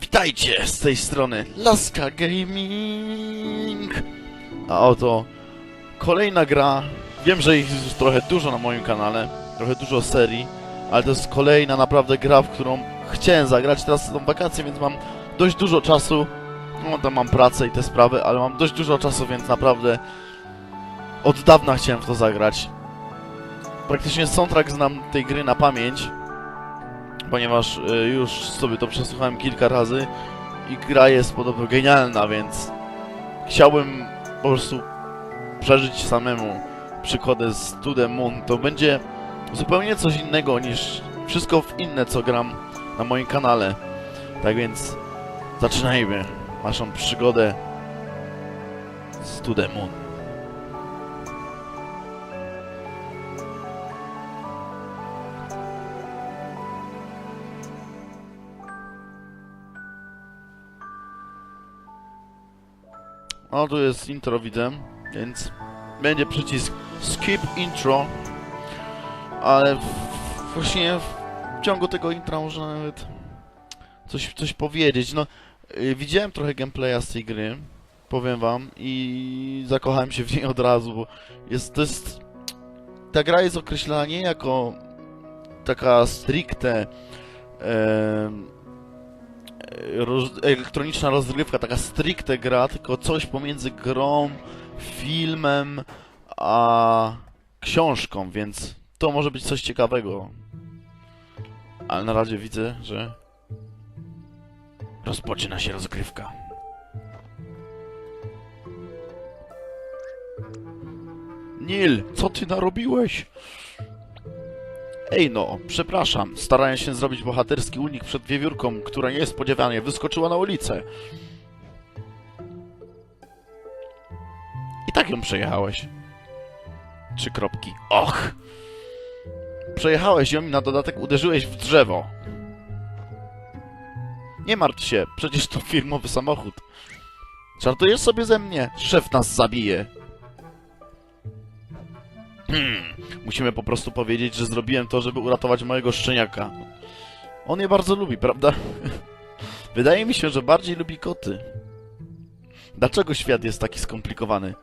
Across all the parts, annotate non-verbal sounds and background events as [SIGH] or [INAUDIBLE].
Witajcie z tej strony Laska Gaming! A oto kolejna gra. Wiem, że ich jest trochę dużo na moim kanale, trochę dużo serii, ale to jest kolejna naprawdę gra, w którą chciałem zagrać. Teraz są wakacje, więc mam dość dużo czasu. No tam mam pracę i te sprawy, ale mam dość dużo czasu, więc naprawdę od dawna chciałem w to zagrać. Praktycznie soundtrack znam tej gry na pamięć, ponieważ y, już sobie to przesłuchałem kilka razy i gra jest podobno genialna, więc chciałbym po prostu przeżyć samemu przygodę z To The Moon. To będzie zupełnie coś innego niż wszystko w inne, co gram na moim kanale. Tak więc zaczynajmy naszą przygodę z To The Moon. O, tu jest intro, widzę, więc będzie przycisk skip intro, ale właśnie w ciągu tego intra można nawet coś, coś powiedzieć. No, y, widziałem trochę gameplaya z tej gry, powiem wam, i zakochałem się w niej od razu, bo jest, to jest... Ta gra jest określana nie jako taka stricte roz, elektroniczna rozgrywka, taka stricte gra, tylko coś pomiędzy grą, filmem, a książką, więc to może być coś ciekawego. Ale na razie widzę, że rozpoczyna się rozgrywka. Nil, co ty narobiłeś? Ej no, przepraszam, starałem się zrobić bohaterski unik przed wiewiórką, która niespodziewanie wyskoczyła na ulicę. I tak ją przejechałeś. Trzy kropki. Och! Przejechałeś ją i na dodatek uderzyłeś w drzewo. Nie martw się, przecież to [LAUGHS] firmowy samochód. Żartujesz sobie ze mnie? Szef nas zabije. Hmm, musimy po prostu powiedzieć, że zrobiłem to, żeby uratować mojego szczeniaka. On je bardzo lubi, prawda? [LAUGHS] Wydaje mi się, że bardziej lubi koty. Dlaczego świat jest taki skomplikowany?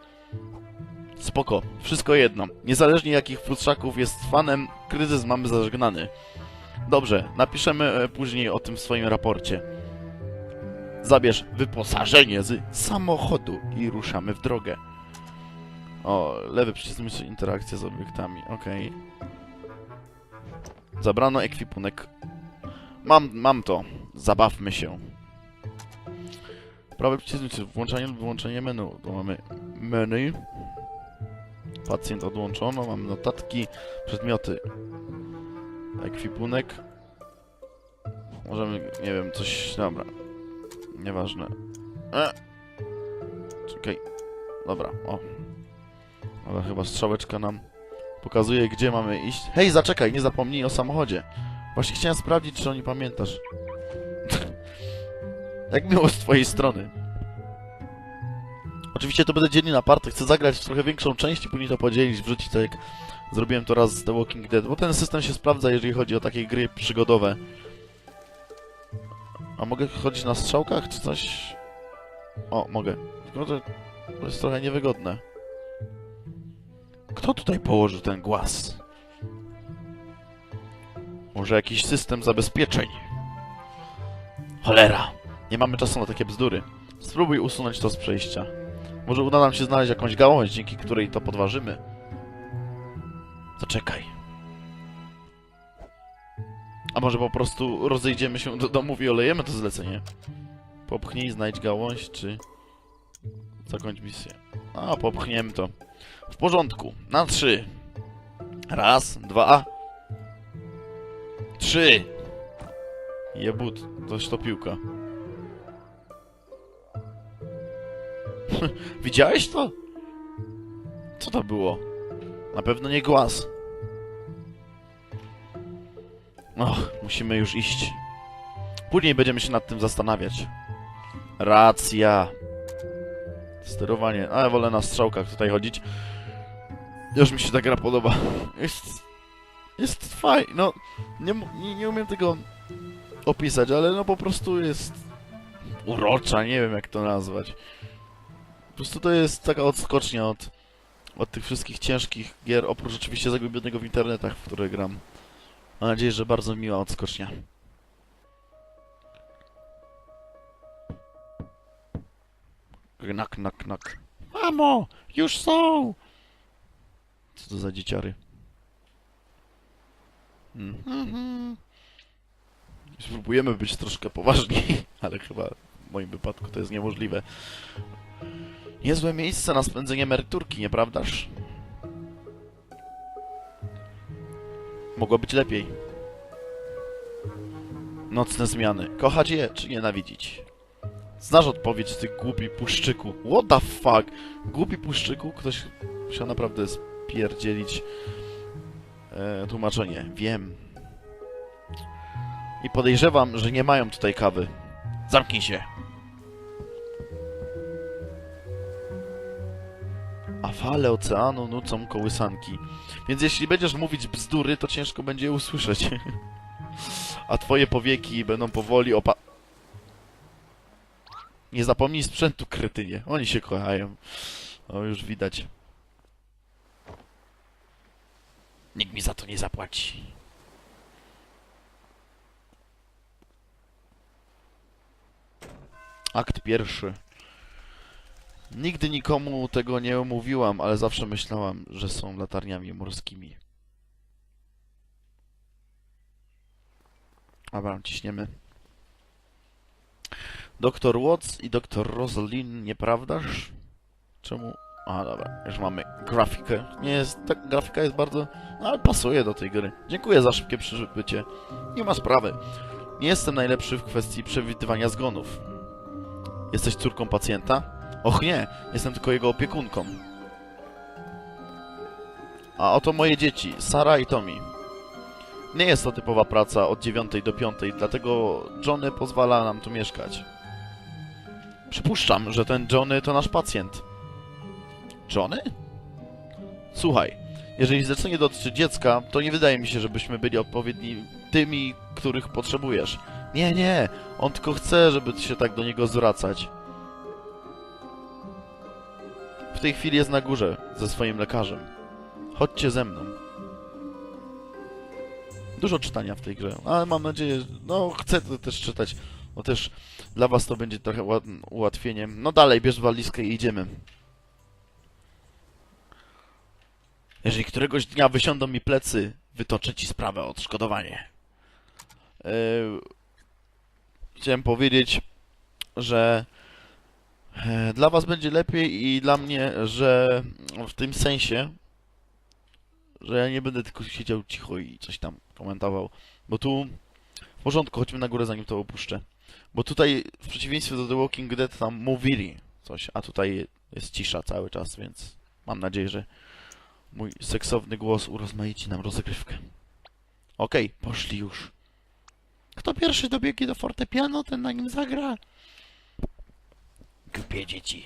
Spoko, wszystko jedno. Niezależnie jakich futrzaków jest fanem, kryzys mamy zażegnany. Dobrze, napiszemy e, później o tym w swoim raporcie. Zabierz wyposażenie z samochodu i ruszamy w drogę. O, lewy przycisk zmniejszy interakcję z obiektami, okej. Zabrano ekwipunek. Mam, mam to. Zabawmy się. Prawy przycisk włączanie lub wyłączenie menu. Tu mamy menu. Pacjent odłączono, mamy notatki, przedmioty. Ekwipunek. Możemy, nie wiem, coś... Dobra. Nieważne. E. Czekaj. Dobra, o. Ale chyba strzałeczka nam pokazuje, gdzie mamy iść. Hej, zaczekaj, nie zapomnij o samochodzie. Właśnie chciałem sprawdzić, czy o nim pamiętasz. [LAUGHS] Jak miło z twojej strony. Oczywiście to będę dziennie na party. Chcę zagrać w trochę większą część i później to podzielić, wrzucić tak jak zrobiłem to raz z The Walking Dead, bo ten system się sprawdza, jeżeli chodzi o takie gry przygodowe. A mogę chodzić na strzałkach, czy coś? O, mogę. Tylko to jest trochę niewygodne. Kto tutaj położył ten głaz? Może jakiś system zabezpieczeń? Cholera! Nie mamy czasu na takie bzdury. Spróbuj usunąć to z przejścia. Może uda nam się znaleźć jakąś gałąź, dzięki której to podważymy. Zaczekaj. A może po prostu rozejdziemy się do domów i olejemy to zlecenie? Popchnij, znajdź gałąź, czy... Zakończ misję. A, popchniemy to. W porządku. Na trzy. Raz, dwa, trzy. Jebut, coś to piłka. [LAUGHS] Widziałeś to? Co to było? Na pewno nie głaz. Och, musimy już iść. Później będziemy się nad tym zastanawiać. Racja. Sterowanie. A ja wolę na strzałkach tutaj chodzić. Już mi się ta gra podoba. Jest... Jest fajnie. No, nie, nie, nie umiem tego opisać, ale no po prostu jest urocza, nie wiem jak to nazwać. Po prostu to jest taka odskocznia od, od tych wszystkich ciężkich gier, oprócz oczywiście zagubionego w internetach, w które gram. Mam nadzieję, że bardzo miła odskocznia. Knak, knak, knak. Mamo, już są! Co to za dzieciary? Mhm. Spróbujemy być troszkę poważni, [LAUGHS] ale chyba w moim wypadku to jest niemożliwe. Niezłe miejsce na spędzenie emeryturki, nieprawdaż? Mogło być lepiej. Nocne zmiany. Kochać je, czy nienawidzić? Znasz odpowiedź, ty głupi puszczyku. What the fuck? Głupi puszczyku? Ktoś musiał naprawdę spierdzielić e, tłumaczenie. Wiem. I podejrzewam, że nie mają tutaj kawy. Zamknij się. A fale oceanu nucą kołysanki. Więc jeśli będziesz mówić bzdury, to ciężko będzie je usłyszeć. [LAUGHS] A twoje powieki będą powoli opa... Nie zapomnij sprzętu, kretynie. Oni się kochają. O, już widać. Nikt mi za to nie zapłaci. Akt pierwszy. Nigdy nikomu tego nie mówiłam, ale zawsze myślałam, że są latarniami morskimi. Dobra, ciśniemy. Doktor Watts i doktor Rosalind, nieprawdaż? Czemu? A, dobra, już mamy grafikę. Nie jest, ta grafika jest bardzo... No, ale pasuje do tej gry. Dziękuję za szybkie przybycie. Nie ma sprawy. Nie jestem najlepszy w kwestii przewidywania zgonów. Jesteś córką pacjenta? Och nie, jestem tylko jego opiekunką. A oto moje dzieci, Sara i Tommy. Nie jest to typowa praca od 9 do 5, dlatego Johnny pozwala nam tu mieszkać. Przypuszczam, że ten Johnny to nasz pacjent. Johnny? Słuchaj, jeżeli zlecenie dotyczy dziecka, to nie wydaje mi się, żebyśmy byli odpowiedni tymi, których potrzebujesz. Nie, nie, on tylko chce, żeby się tak do niego zwracać. W tej chwili jest na górze ze swoim lekarzem. Chodźcie ze mną. Dużo czytania w tej grze, ale mam nadzieję, że... No, chcę też czytać. No też dla was to będzie trochę ła- ułatwieniem. No dalej, bierz walizkę i idziemy. Jeżeli któregoś dnia wysiądą mi plecy, wytoczę ci sprawę o odszkodowanie. Yy, chciałem powiedzieć, że e, dla was będzie lepiej i dla mnie, że w tym sensie, że ja nie będę tylko siedział cicho i coś tam komentował, bo tu w porządku, chodźmy na górę zanim to opuszczę. Bo tutaj w przeciwieństwie do The Walking Dead tam mówili coś, a tutaj jest cisza cały czas, więc mam nadzieję, że mój seksowny głos urozmaici nam rozgrywkę. Okej, poszli już. Kto pierwszy dobiegnie do fortepianu, ten na nim zagra. Głupie dzieci.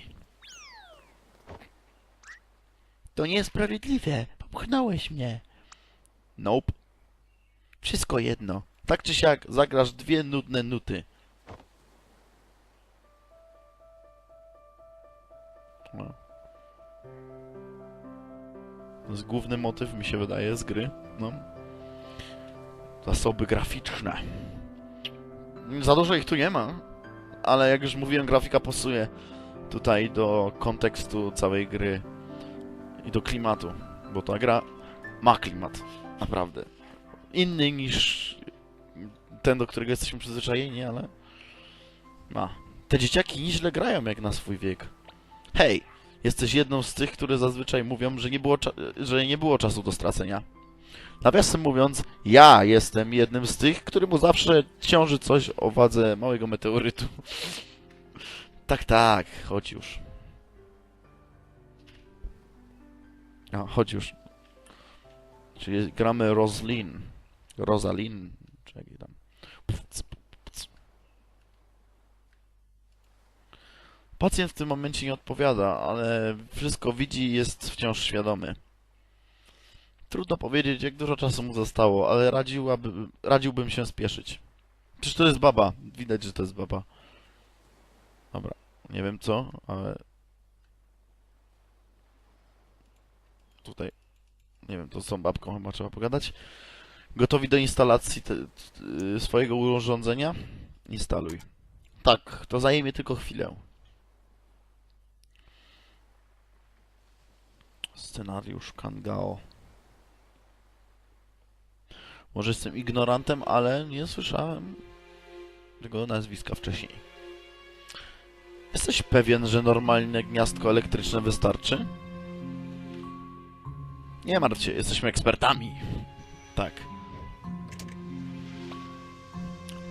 To niesprawiedliwe. Popchnąłeś mnie. Nope. Wszystko jedno. Tak czy siak zagrasz dwie nudne nuty. Jest główny motyw, mi się wydaje, z gry. No. Zasoby graficzne. Za dużo ich tu nie ma, ale jak już mówiłem, grafika pasuje tutaj do kontekstu całej gry i do klimatu, bo ta gra ma klimat, naprawdę. Inny niż ten, do którego jesteśmy przyzwyczajeni, ale ma. Te dzieciaki nieźle grają jak na swój wiek. Hej, jesteś jedną z tych, które zazwyczaj mówią, że nie było, że nie było czasu do stracenia. Nawiasem mówiąc, ja jestem jednym z tych, któremu zawsze ciąży coś o wadze małego meteorytu. tak, tak, chodź już. A, chodź już. Czyli gramy Roslin. Rosalin, czy jak tam. Pc, Pacjent w tym momencie nie odpowiada, ale wszystko widzi i jest wciąż świadomy. Trudno powiedzieć, jak dużo czasu mu zostało, ale radziłaby, radziłbym się spieszyć. Przecież to jest baba. Widać, że to jest baba. Dobra, nie wiem co, ale... Tutaj, nie wiem, to z tą babką chyba trzeba pogadać. Gotowi do instalacji te, t- swojego urządzenia? Instaluj. Tak, to zajmie tylko chwilę. Scenariusz Kangao. Może jestem ignorantem, ale nie słyszałem tego nazwiska wcześniej. Jesteś pewien, że normalne gniazdko elektryczne wystarczy? Nie martw się, jesteśmy ekspertami. Tak.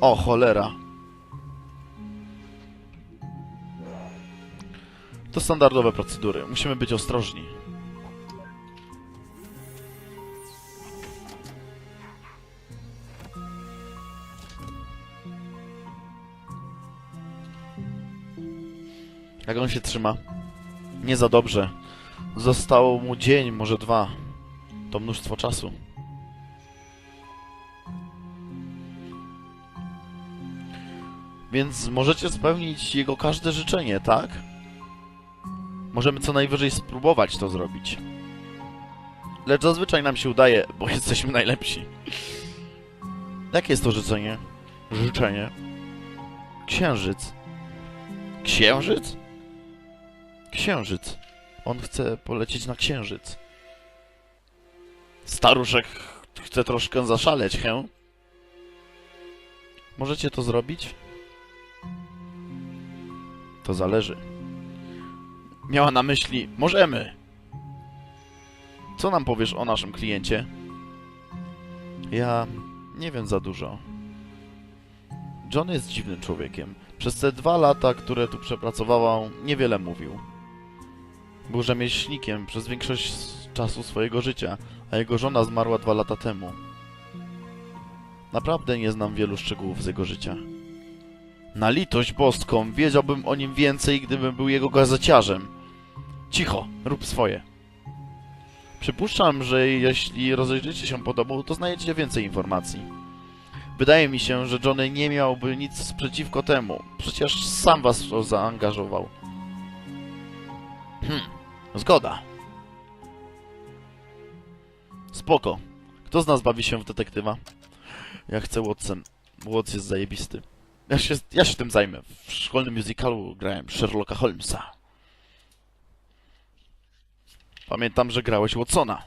O, cholera. To standardowe procedury. Musimy być ostrożni. Jak on się trzyma? Nie za dobrze. Zostało mu dzień, może dwa. To mnóstwo czasu. Więc możecie spełnić jego każde życzenie, tak? Możemy co najwyżej spróbować to zrobić. Lecz zazwyczaj nam się udaje, bo [LAUGHS] jesteśmy najlepsi. Jakie jest to życzenie? Życzenie. Księżyc. Księżyc? Księżyc. On chce polecieć na księżyc. Staruszek chce troszkę zaszaleć, he? Możecie to zrobić? To zależy. Miała na myśli, możemy. Co nam powiesz o naszym kliencie? Ja nie wiem za dużo. John jest dziwnym człowiekiem. Przez te dwa lata, które tu przepracował, niewiele mówił. Był rzemieślnikiem przez większość czasu swojego życia, a jego żona zmarła dwa lata temu. Naprawdę nie znam wielu szczegółów z jego życia. Na litość boską, wiedziałbym o nim więcej, gdybym był jego gazeciarzem. Cicho, rób swoje. Przypuszczam, że jeśli rozejrzycie się po domu, to znajdziecie więcej informacji. Wydaje mi się, że Johnny nie miałby nic przeciwko temu. Przecież sam was zaangażował. Hmm, zgoda. Spoko. Kto z nas bawi się w detektywa? Ja chcę Watson. Watson jest zajebisty. Ja się, ja się tym zajmę. W szkolnym musicalu grałem Sherlocka Holmesa. Pamiętam, że grałeś Watsona.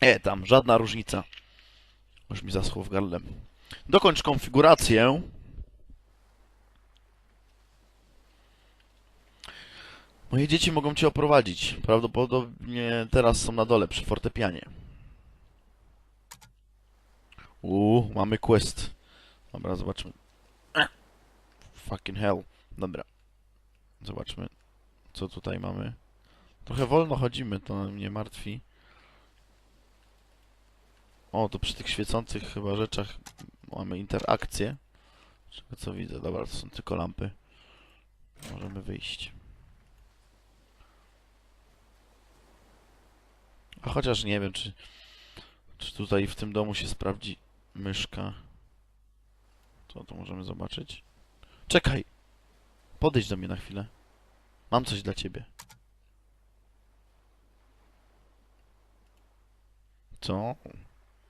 E, tam, żadna różnica. Już mi zaschło w gardle. Dokończ konfigurację. Moje dzieci mogą cię oprowadzić. Prawdopodobnie teraz są na dole przy fortepianie. Uuu, mamy quest. Dobra, zobaczmy. Fucking hell. Dobra. Zobaczmy, co tutaj mamy. Trochę wolno chodzimy, to mnie martwi. O, to przy tych świecących chyba rzeczach mamy interakcję. Z tego co widzę, dobra, to są tylko lampy. Możemy wyjść. A chociaż nie wiem, czy, czy tutaj w tym domu się sprawdzi myszka. Co tu możemy zobaczyć? Czekaj! Podejdź do mnie na chwilę. Mam coś dla ciebie. Co?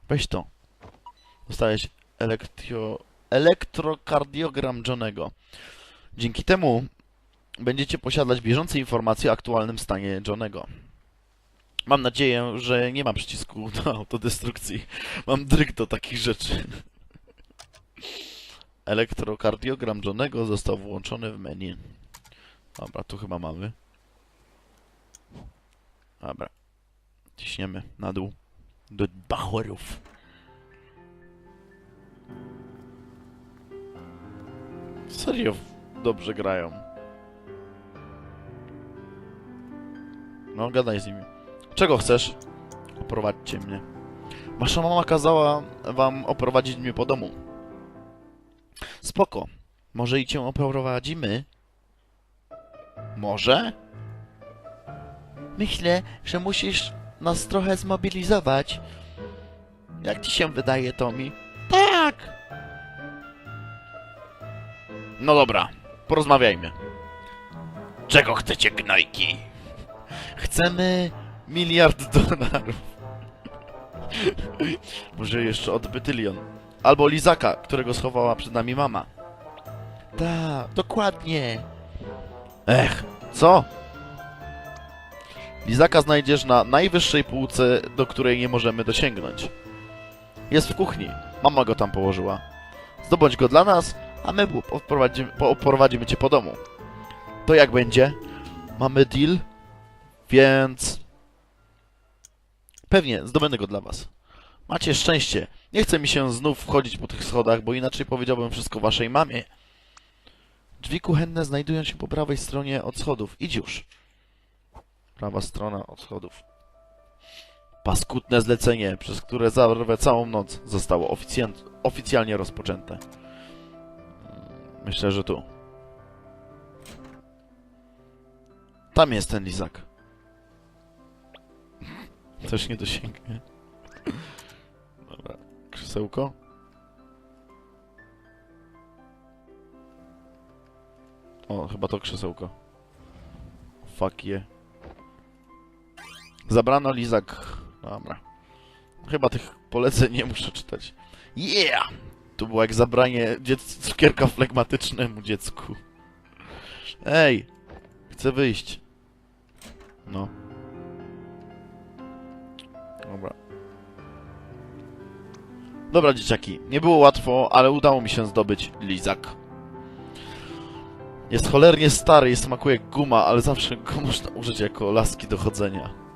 Weź to. Dostałeś elektro... elektrokardiogram Johnego. Dzięki temu będziecie posiadać bieżące informacje o aktualnym stanie Johnego. Mam nadzieję, że nie ma przycisku do autodestrukcji. Mam dryg do takich rzeczy. Elektrokardiogram Johnego został włączony w menu. Dobra, tu chyba mamy. Dobra. Ciśniemy na dół. Do bachorów. Serio dobrze grają. No, gadaj z nimi. Czego chcesz? Oprowadźcie mnie. Wasza mama kazała wam oprowadzić mnie po domu. Spoko. Może i cię oprowadzimy? Może? Myślę, że musisz nas trochę zmobilizować. Jak ci się wydaje, Tommy? Tak! No dobra, porozmawiajmy. Czego chcecie, gnojki? Chcemy miliard dolarów. Może jeszcze odbytylion. Albo lizaka, którego schowała przed nami mama. Ta, dokładnie. Ech, co? Lizaka znajdziesz na najwyższej półce, do której nie możemy dosięgnąć. Jest w kuchni. Mama go tam położyła. Zdobądź go dla nas, a my poprowadzimy, poprowadzimy cię po domu. To jak będzie? Mamy deal? Więc... Pewnie, zdobędę go dla was. Macie szczęście. Nie chce mi się znów wchodzić po tych schodach, bo inaczej powiedziałbym wszystko waszej mamie. Drzwi kuchenne znajdują się po prawej stronie od schodów. Idź już. Prawa strona od schodów. Paskudne zlecenie, przez które zarwę całą noc, zostało oficjalnie rozpoczęte. Myślę, że tu. Tam jest ten lizak. Też nie dosięgnie. Dobra. Krzesełko? O, chyba to krzesełko. Fuck je. Zabrano lizak. Dobra. Chyba tych poleceń nie muszę czytać. Yeah! To było jak zabranie cukierka flegmatycznemu dziecku. Ej! Chcę wyjść. No. Dobra. Dobra, dzieciaki. Nie było łatwo, ale udało mi się zdobyć lizak. Jest cholernie stary i smakuje guma, ale zawsze go [LAUGHS] można użyć jako laski do chodzenia.